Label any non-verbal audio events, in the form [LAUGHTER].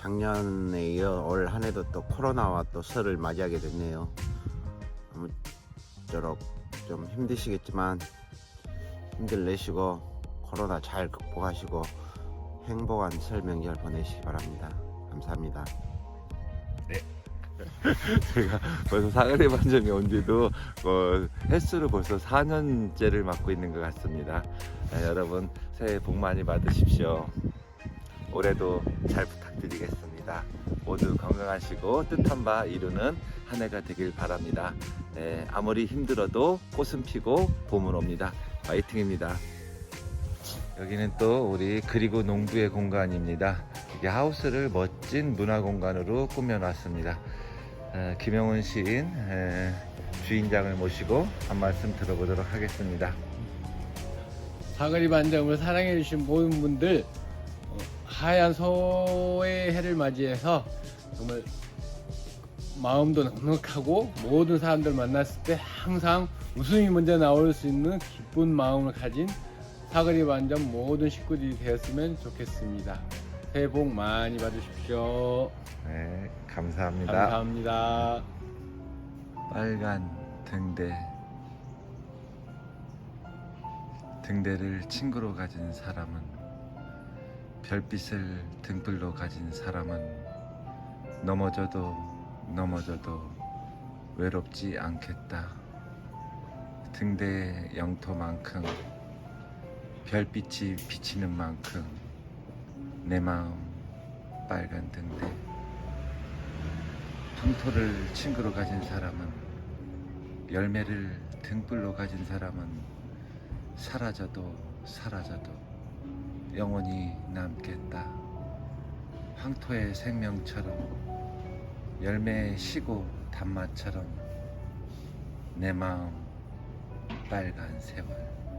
작년에 이어 올 한 해도 또 코로나와 또 설을 맞이하게 됐네요. 아무쪼록 좀 힘드시겠지만 힘들 내시고 코로나 잘 극복하시고 행복한 설 명절 보내시기 바랍니다. 감사합니다. [LAUGHS] 제가 벌써 사거리 반점이 온 지도 뭐 횟수로 벌써 4년째를 맡고 있는 것 같습니다. 네, 여러분 새해 복 많이 받으십시오. 올해도 잘 부탁드리겠습니다. 모두 건강하시고 뜻한 바 이루는 한 해가 되길 바랍니다. 네, 아무리 힘들어도 꽃은 피고 봄은 옵니다. 파이팅입니다. 여기는 또 우리 그리고 농부의 공간입니다. 이게 하우스를 멋진 문화 공간으로 꾸며놨습니다. 에, 김영훈 시인 에, 주인장을 모시고 한 말씀 들어보도록 하겠습니다. 사거리 반점을 사랑해 주신 모든 분들 어, 하얀 소의 해를 맞이해서 정말 마음도 넉넉하고 모든 사람들 만났을 때 항상 웃음이 먼저 나올 수 있는 기쁜 마음을 가진 사거리 반점 모든 식구들이 되었으면 좋겠습니다. 새해 복 많이 받으십시오. 네, 감사합니다. 감사합니다. 빨간 등대 등대를 친구로 가진 사람은 별빛을 등불로 가진 사람은 넘어져도 넘어져도 외롭지 않겠다. 등대의 영토만큼 별빛이 비치는 만큼 내 마음 빨간 등대. 황토를 친구로 가진 사람은 열매를 등불로 가진 사람은 사라져도 사라져도 영원히 남겠다. 황토의 생명처럼 열매의 시고 단맛처럼 내 마음 빨간 세월